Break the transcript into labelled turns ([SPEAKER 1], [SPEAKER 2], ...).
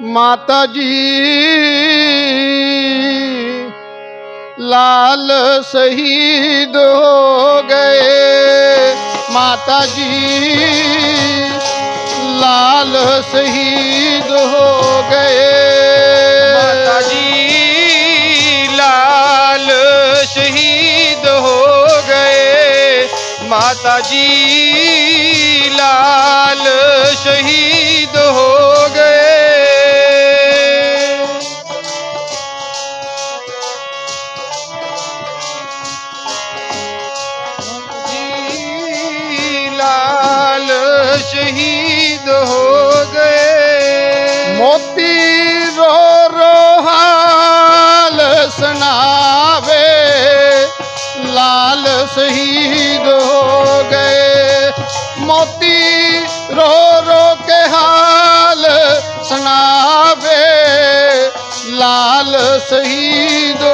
[SPEAKER 1] माता जी लाल शहीद हो गए। माता जी लाल शहीद हो गए। माता
[SPEAKER 2] जी लाल शहीद हो गए। माता जी लाल शहीद शहीद हो गए।
[SPEAKER 1] मोती रो रो हाल सुनावे। लाल शहीद हो गए। मोती रो रो के हाल सुनावे। लाल शहीद